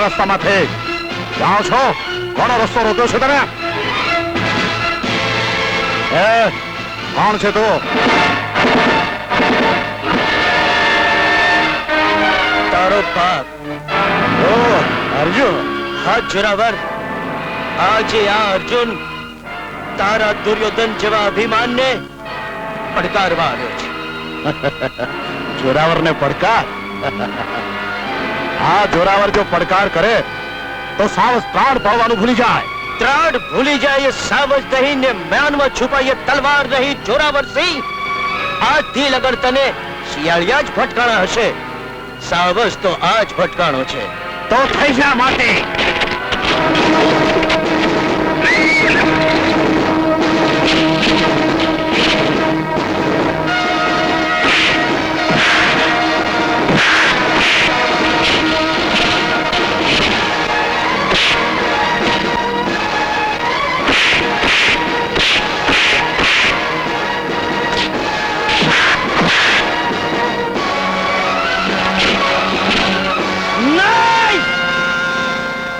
જા રસ્તામાંથી જાઓ છો કોનો રસ્તો રોક્યો છે તમે એ કોણ છે તું તારો બાપ ઓ અર્જુન હા જોરાવર આજે આ અર્જુન તારા દુર્યોધન જેવા અભિમાનને પડકારવા આવ્યો છે જોરાવરને પડકાર આ જોરાવર જો પડકાર કરે તો સાવ પ્રાણ પાડવાનું ભૂલી જાય. ત્રાડ ભૂલી જાય સાવજ નહીં ને મ્યાનમાં છુપાય તલવાર નહીં. જોરાવર સિંહ આજથી લગન તને શિયાળિયા જ ભટકાણા હશે. સાવજ તો આજ ભટકાણો છે. તો થઈ જા માટે.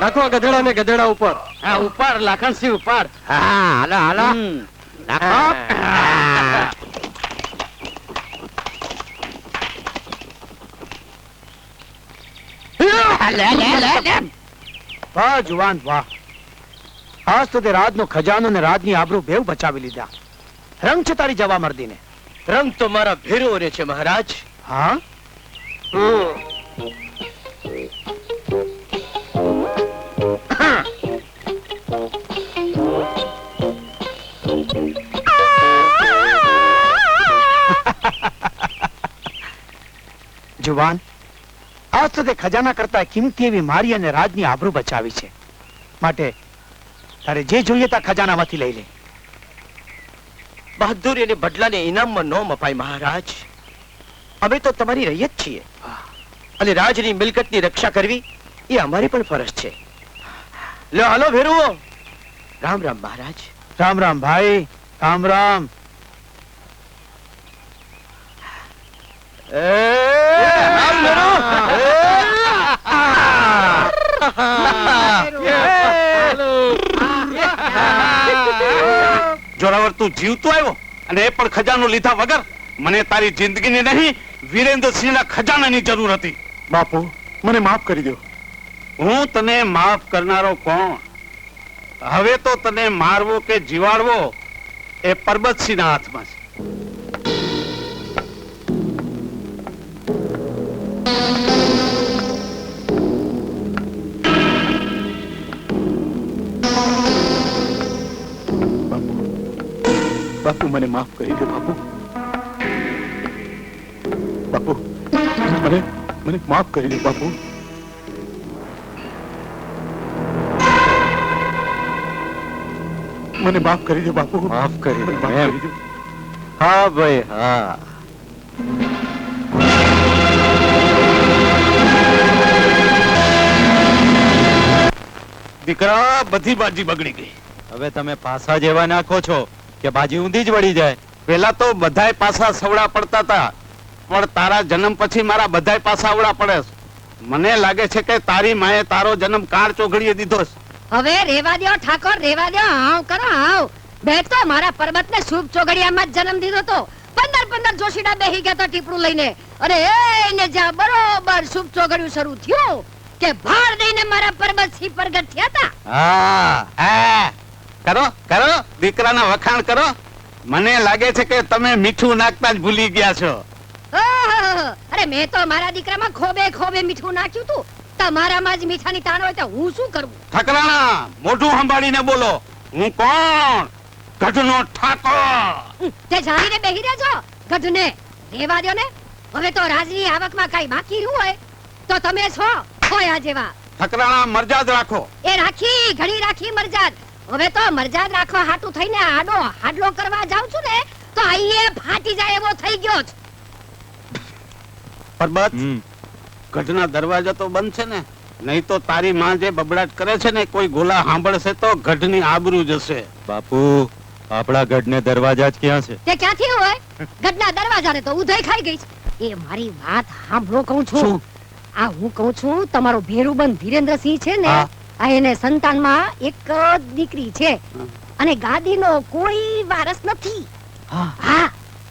નાખો ગધેડા ને ગધેડા ઉપર. હા ઉપર લાખણસિંહ ઉપર હા હાલો હાલો. વાહ જુવાન વાહ. આજ તો તે રાજનો ખજાનો ને રાજની આબરૂ બેવ બચાવી લીધા. રંગ છે તારી જવા મર્દીને. રંગ તો મારા ભેરો રે છે મહારાજ. હા? જુવાન આજ તો ખજાના કરતા કિંમતી એવી મારી અને રાજની આબરૂ બચાવી છે. માટે તારે જે જોઈએ તા ખજાનામાંથી લઈ લે. બહાદુરી અને બદલાને ઇનામમાં ન મપાય મહારાજ. અમે તો તમારી રૈયત છીએ. અને રાજની મિલકતની રક્ષા કરવી એ અમારી પણ ફરજ છે. લો, હાલો, ભેરુઓ. રામ રામ મહારાજ. રામ રામ ભાઈ, રામ રામ રામ ભેરુ. જોરાવર તું જીવતો આવ્યો અને એ પણ ખજાનો લીધા વગર મને તારી જિંદગીની નહીં વીરેન્દ્રસિંહના ખજાનાની જરૂર હતી. બાપુ મને માફ કરી દો. હું તને માફ કરનારો કોણ? હવે તો તને મારવો કે જીવાડવો એ પરબતસિંહના હાથમાં છે. બાપુ મને માફ કરી દો બાપુ. બાપુ મને મને માફ કરી દો બાપુ. મને માફ કરી દો બાપુ. માફ કરી દો, હા ભાઈ હા. દીકરા બધી બાજી બગડી ગઈ. હવે તમે પાસા જેવા નાખો છો. કે ભાજી ઊંધી જ વળી જાય. પેલા તો બધાય પાસા સવડા પડતા હતા પણ તારા જન્મ પછી મારા બધાય પાસા અવડા પડે મને લાગે છે કે તારી માએ તારો જન્મ કાર ચોઘડીએ દીધો હવે રેવા દો ઠાકોર રેવા દો હાવ કરો હાવ બેટ તો મારા પર્વતને શુભ ચોઘડિયામાં જ જન્મ દીધો તો. પંદર પંદર જોશીડા બેહી ગયા તો ટીપડું લઈને. અરે એને જ્યાં બરોબર શુભ ચોઘડિયું શરૂ થયું કે ભાર દઈને મારા પર્વત સિંહ પ્રગટ થયા તા. હા હા. કરો કરો દીકરાના વખાણ કરો. મને લાગે છે કે તમે મીઠું નાખતા જ ભૂલી ગયા છો. અરે મેં તો મારા દીકરામાં ખોબે ખોબે મીઠું નાખ્યું તું. તમારામાં જ મીઠાની તાણ હોય તો હું શું કરું? ઠકરાણા મોઢું સંભાળીને બોલો. હું કોણ? ગઢનો ઠાકોર. તે જાણીને બેહી રહેજો ગઢને. રેવા દો ને. હવે તો રાજની આવકમાં કઈ બાકી રહ્યું હોય તો તમે છો ખોયા જેવા. ઠકરાણા મરજાદ રાખો. એ રાખી ઘણી રાખી મરજાદ. હવે તો મરજાદ રાખવા હાટું થઈને આડો હાડલો કરવા જાઉં છું ને તો આઈએ ફાટી જાય એવો થઈ ગયો છે. પરબત ઘટના દરવાજા તો બંધ છે ને નહીં તો તારી માં જે બબડાટ કરે છે ને કોઈ ગોલા સાંભળશે તો ગઢની આબરૂ જશે. બાપુ આપણા ગઢને દરવાજા જ ક્યાં છે? તે ક્યાંથી હોય? ગઢના દરવાજાને તો ઉધઈ ખાઈ ગઈ છે. એ મારી વાત સાંભળો કહું છું. આ હું કહું છું તમારો ભેરુબંધ ધીરેન્દ્રસિંહ છે ને હા. આ એને સંતાનમાં એક જ દીકરી છે. અને ગાદીનો કોઈ વારસ નથી. હા.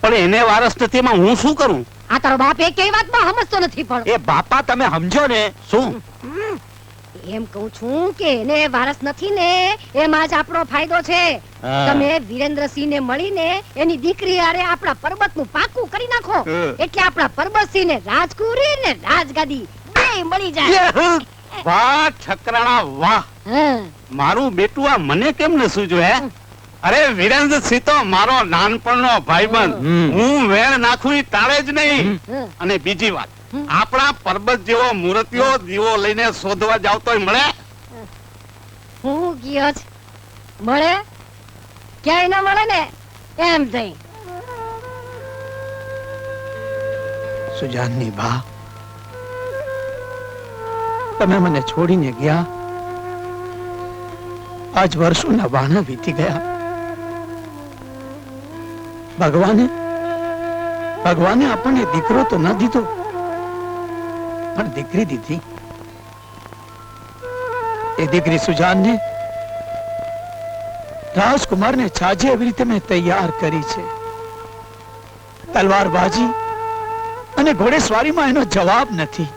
પણ એને વારસ નથી એમાં હું શું કરું? આ તારો બાપ એ કઈ વાતમાં સમજતો નથી પણ. એ બાપા તમે સમજો ને શું? એમ કહું છું કે એને વારસ નથી ને એમાં જ આપણો ફાયદો છે. તમે વિરેન્દ્રસિંહ ને મળીને એની દીકરી હારે આપણા પર્વતનું પાકું કરી નાખો. એટલે આપણા પર્વતસિંહ ને રાજકુરી ને રાજગાદી બે મળી જાય. વાહ છકરાણા વાહ. મારું બેટું આ મને કેમ ન સૂજો હે? અરે વિરેન્દ્ર સીતો મારો નાનપણનો ભાઈબંધ. હું વેણ નાખું તારે જ નહીં. અને બીજી વાત. આપણા પરબત જેવો મૂર્તિઓ દીવો લઈને શોધવા જાવ તોય મળે? હું ગયો છે. મળે? ક્યાંય ના મળે ને? એમ થઈ. સુજાનની બા તમે મને છોડીને ગયા, આજ વર્ષોના વાણા વીતી ગયા. ભગવાને ભગવાને આપણને દીકરો તો ન દીધો, પણ દીકરી દીધી. એ દીકરી સુજાનને રાજકુમારને છાજે એવી રીતે મેં તૈયાર કરી છે. તલવારબાજી અને ઘોડેસવારીમાં એનો જવાબ નથી.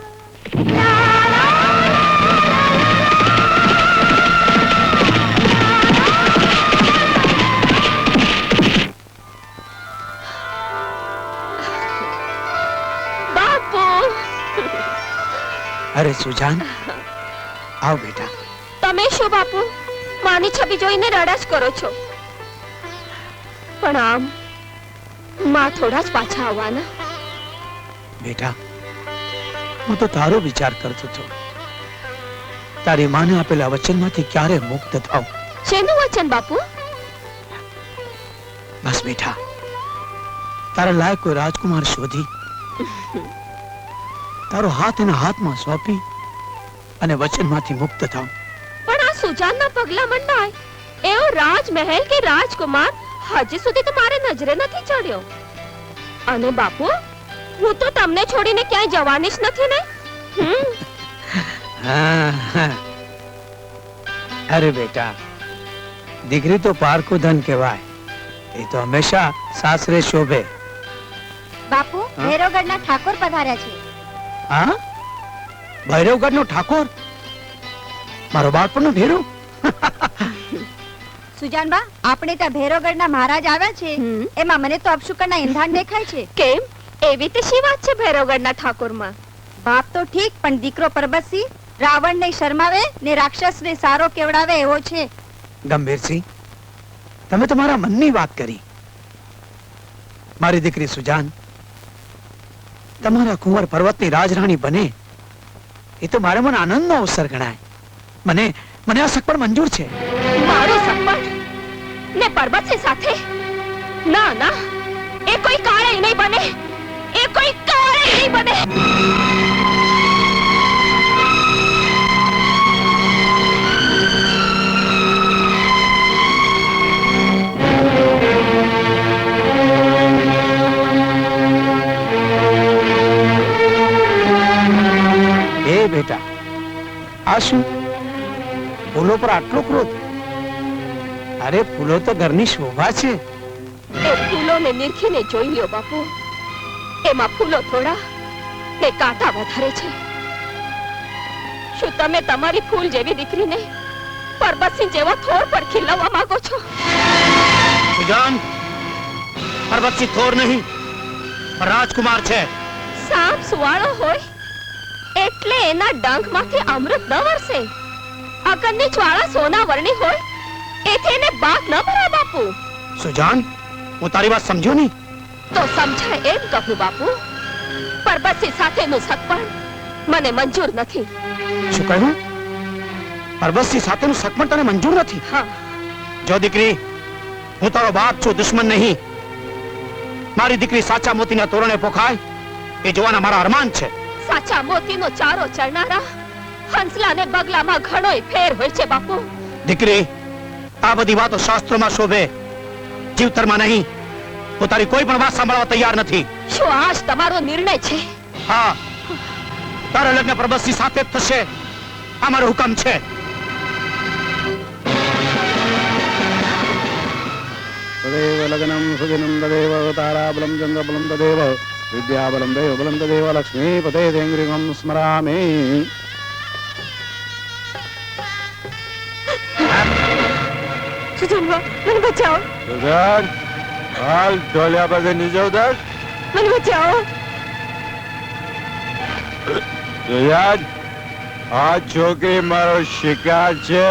અરે સુજાન આવ બેટા. તમે શું બાપુ? માની છબી જોઈને રડા જ કરો છો. પણ આમ માં થોડા જ પાછા આવવાના. બેટા હું તો તારો વિચાર કરતો હતો. તારી માને આપેલા વચનમાંથી ક્યારે મુક્ત થાવ શેનું વચન બાપુ? બસ બેટા તારા લાયક કોઈ રાજકુમાર શોધી. તારો હાથ એના હાથમાં સોંપી અને વચનમાંથી મુક્ત થાવ. પણ આ સુજાનના પગલા મંડાય. એવો રાજમહેલ કે રાજકુમાર હજી સુધી તો મારે નજરે નથી ચડ્યો. અને બાપુ હું તો તમને છોડીને ક્યાંય જવાની જ નથી ને? હમ? હા, હા. અરે બેટા દીકરી તો પારકું ધન કહેવાય. એ તો હંમેશા સાસરે શોભે. બાપુ હા? ઠાકોર પધાર્યા છે. હા? ભૈરવગઢ નો ઠાકોર? મારો બાળપણનો ભેરો? સુજાનબા આપણે ત્યાં ભૈરવગઢના મહારાજ આવ્યા છે એમાં મને તો અપશુકરના ઇંધાન દેખાય છે. કેમ? એવી તે શી વાત છે ભૈરવગઢના ઠાકોરમાં? બાપ તો ઠીક પણ દીકરો પરબતસિંહ રાવણ ને શરમાવે ને રાક્ષસ ને સારો કેવડાવે એવો છે. ગંભીરસિંહ તમે તમારા મનની વાત કરી. મારી દીકરી સુજાન તમારા કુંવર પર્વતની રાજરાણી બને. એ તો મારા મને આનંદનો અવસર ગણાય. મને મને આ સગપણ મંજૂર છે. મારો સંપર્ક ને પર્વતની સાથે? ના ના. એ કોઈ કાળે નહીં બને. એ કોઈ કાળે નહીં બને. બેટા. આ શું? ફૂલો પર આટલો ક્રોધ? અરે ફૂલો તો ઘરની શોભા છે. એ ફૂલોને નિરખીને જોઈ લ્યો બાપુ. એમાં ફૂલો થોડા ને કાંટા વધારે છે. શું તમે તમારી ફૂલ જેવી દીકરીને પરબતસિંહ જેવા થોર પર ખીલવવા માંગો છો? સુજાન પરબતસિંહ થોર નહીં રાજકુમાર છે. સાપ સુવાળો હોય એટલે એના ડંખમાંથી અમૃત ન વરસે. અકનની જ્વાળા સોના વર્ણી હોય એથી એને બાપ ન ભરા બાપુ. સુજાન હું તારી વાત સમજ્યો નહીં? તો સમજાય એમ કહું બાપુ. પરબતસિંહ સાથેનું સગપણ મને મંજૂર નથી. શું કહ્યું? પર્વતસિંહ સાથેનું સગપણ તને મંજૂર નથી? હા. જો દીકરી હું તારો બાપ છું દુશ્મન નહીં. મારી દીકરી સાચા મોતીના તોરણે પોખાય એ જોવાના મારા અરમાન છે. સાચા મોતીનો ચારો ચરનારા હંસલા ને બગલામાં ઘણોય ફેર હોય છે બાપુ. દીકરી આ બધી વાતો શાસ્ત્રોમાં શોભે. જીવતરમાં નહીં. હું તારી કોઈ પણ વાત સાંભળવા તૈયાર નથી. શું આજ તમારો નિર્ણય છે? હા. તારા લગ્ન પ્રબસની સાથે જ થશે. આ મારો હુકમ છે. તદેવ લગ્નમ સુજનમ તદેવ તારાબલમ ચંદ્રબલમ તદેવ. વિદ્યાબલમ દેવબલમ તદેવ લક્ષ્મીપતે તેંગ્રિકમ સ્મરામે સુજનવા મને બચાવો સુજાન હાલ ઢોલિયા પાસે નીચે ઉતર મને બચાવો સુજાન આ છોકરી મારો શિકાર છે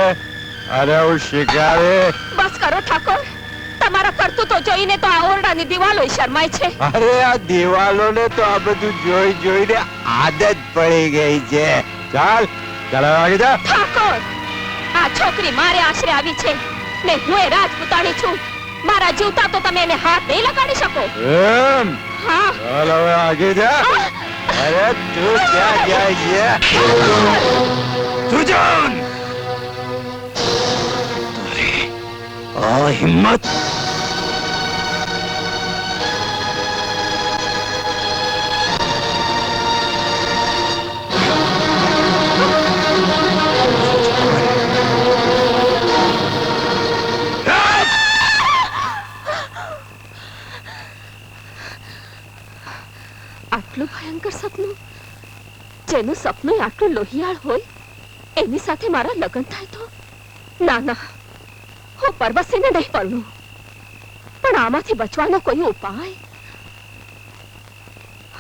અરે હું શિકારી બસ કરો ઠાકોર તમારા તો જોઈને તો આ ઓરડાની દિવાલો શરમાય છે. અરે આ દિવાલો ને તો આ બધું જોઈ જોઈને આદત પડી ગઈ છે. ચાલ ચાલ જા. ઠાકોર આ છોકરી મારે આશરે આવી છે. ને હું એ રાજપૂતાણી છું. મારા જીવતા તો તમે એને હાથ નહીં લગાડી શકો. એમ? હા. ચાલ હવે આગી જા. અરે તું ક્યાં જાય છે? સુજાન! આ હિંમત આટલું ભયંકર સપનું? જેનું સપનું આટલું લોહિયાળ હોય એની સાથે મારા લગ્ન થાય તો? ના ના. હું પરબતસિંહને નહીં પરણું પણ આમાંથી બચવાનો કોઈ ઉપાય?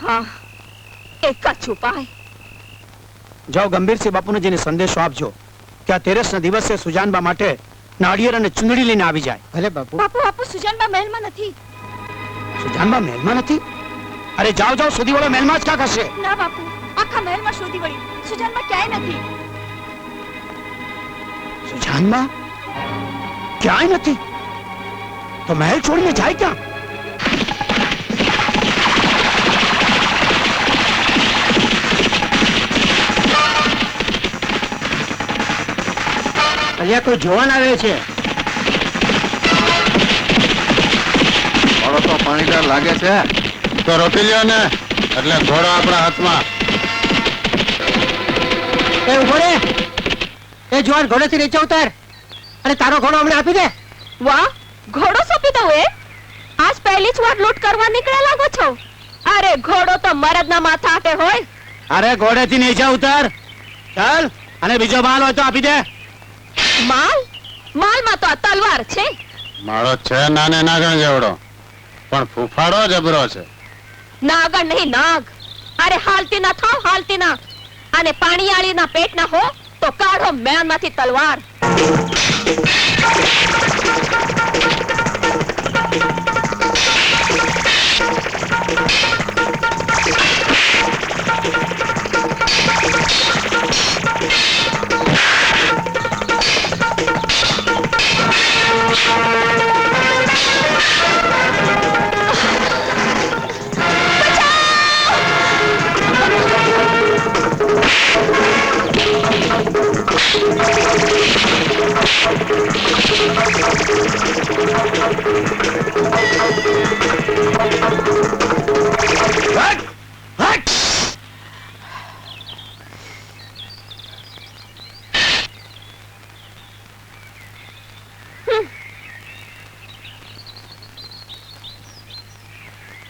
હા એક જ ઉપાય. જાઓ ગંભીરસિંહ બાપુને જઈને સંદેશો આપજો કે આ તેરસના દિવસે સુજાનબા માટે નાળિયેર અને ચુંદડી લઈને આવી જાય. ભલે બાપુ. બાપુ બાપુ સુજાનબા મહેલમાં નથી. સુજાનબા મહેલમાં નથી? અરે જાઓ જાઓ સુધી વાળો મહેલમાં જ ક્યાંક હશે? ના બાપુ આખા મહેલમાં શોધી વળી સુજાનમાં ક્યાંય નથી. સુજાનમાં? ક્યાંય નથી? તો મહેલ છોડીને જાય ક્યાં? અહીંયા કોઈ જોવાન આવે છે? તો પાણીદાર લાગે છે. તો રોકી લ્યો ને. એટલે ઘોડો આપણા હાથમાં. એ ઘોડે એ જુવાન ઘોડેથી નીચે ઉતાર. અને તારો ઘોડો અમને આપી દે. વાહ ઘોડો સોંપી દઉં એ આજ પહેલી જ વાર લૂંટ કરવા નીકળ્યા લાગો છો? અરે ઘોડો તો મરદના માથા આટે હોય. અરે ઘોડેથી નીચે ઉતાર. ચાલ અને બીજો માલ હોય તો આપી દે. માલ? માલમાં તો આ તલવાર છે. મારો છે નાને નાગણ જેવડો. પણ ફૂફાડો જબરો છે. નાગણ નહીં, નાગ. અરે હાલતી ના થાવ, હાલતી ના. અને પાણીયાળીના પેટના હો, તો કાઢો મેનમાંથી તલવાર.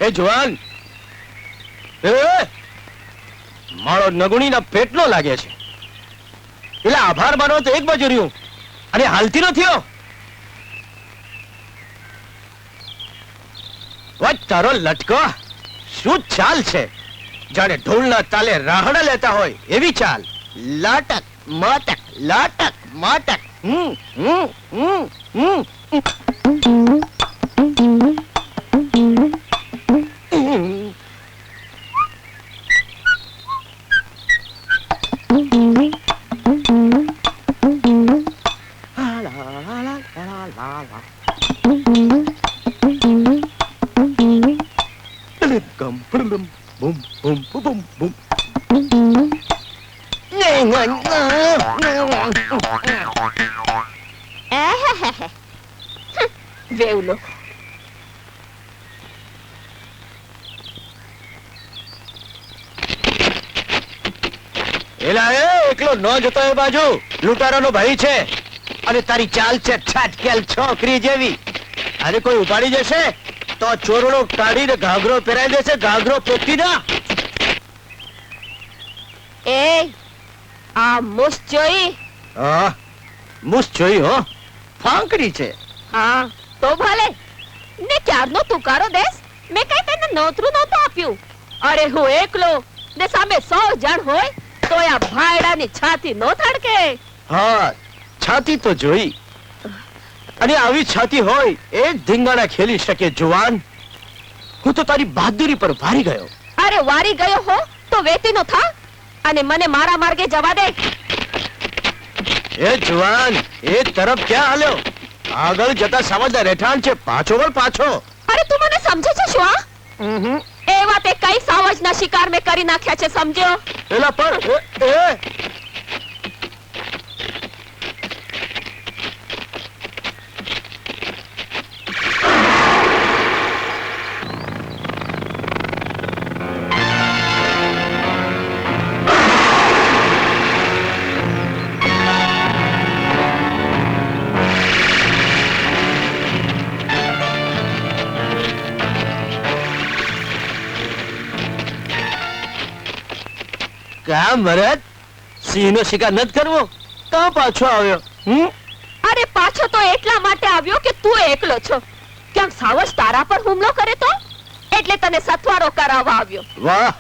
એ જુવાન! એ! મારો નગુણીના પેટનો લાગે છે. એટલે આભાર માનો તો એક બાજુ રહ્યું. અને હાલતી નો થયો. તારો લટકો શું ચાલ છે? જાણે ઢોલના તાલે રાહડા લેતા હોય એવી ચાલ લાટક, માટક લાટક, માટક. હમ હમ હમ હમ. Vê-lo. ન જતો એ બાજુ. લૂંટારાનો ભય છે. અને તારી ચાલ છે છાટકેલ છોકરી જેવી. અરે કોઈ ઉપાડી જશે તો ચોરડો કાઢીને ઘાઘરો પહેરાઈ દેશે ઘાઘરો પોતી ના. એ આ મુસ જોઈ હા મુસ જોઈ હો. ફાંકડી છે. હા તો ભલે. ને ક્યારનો તુકારો દેશ? મેં કઈ તને નોતરું નહોતું આપ્યું. અરે હું એકલો ને સામે સો જણ હોય તો આ ભાયડાની છાતી નો થડકે. હા છાતી તો જોઈ. અને આવી છાતી હોય એ જ ધીંગાણા ખેલી શકે જુવાન. હું તો તારી બહાદુરી પર વારી ગયો. અરે વારી ગયો હો તો વેતીનો થા. અને મને મારા માર્ગે જવા દે. એ જુવાન એ તરફ ક્યાં હાલ્યો? આગળ જતા સમજદાર રહેઠાણ છે પાછો વળ પાછો. અરે તું મને સમજે છે શું આ એ વાતે કઈ સાવજના શિકાર મેં કરી નાખ્યા છે સમજ્યો? એલા પણ એ, કામ ભરત સિંહનો શિકાર નથી કરવો? તો પાછો આવ્યો? હમ? અરે પાછો તો એટલા માટે આવ્યો કે તું એકલો છો. ક્યાંક સાવજ તારા પર હુમલો કરે તો? એટલે તને સથવારો કરાવવા આવ્યો. વાહ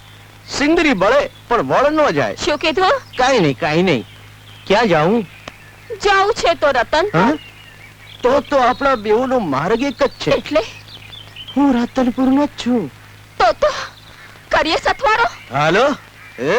સિંદરી બળે પણ વળ ન જાય. શું કીધું? કાઈ નહીં કાઈ નહીં. ક્યાં જાઉં? જાઉં છે તો રતન. હા? તો તો આપણા બેઉનો માર્ગ એક જ છે. એટલે? હું રતનપુર નો જ છું. તો તો કરીએ સથવારો? હાલો એ?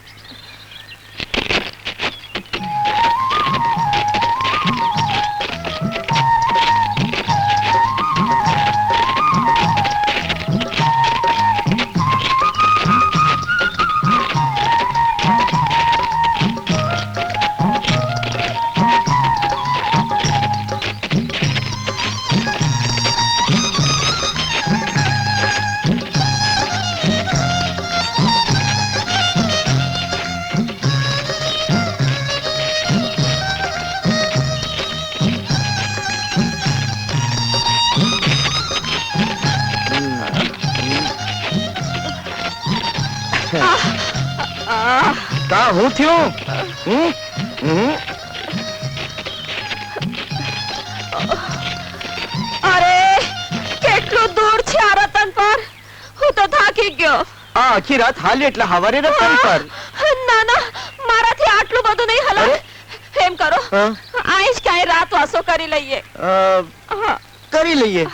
હું થયું? અરે કેટલું દૂર છે આ રતન પર? હું તો થાકી ગયો. આ આખી રાત હાલી એટલે હવારે રતન પર. ના ના મારાથી આટલું બધું નહીં. હલાય. એમ કરો? આઈશ ક્યાંય રાત વાસો કરી લઈએ. કરી લઈએ.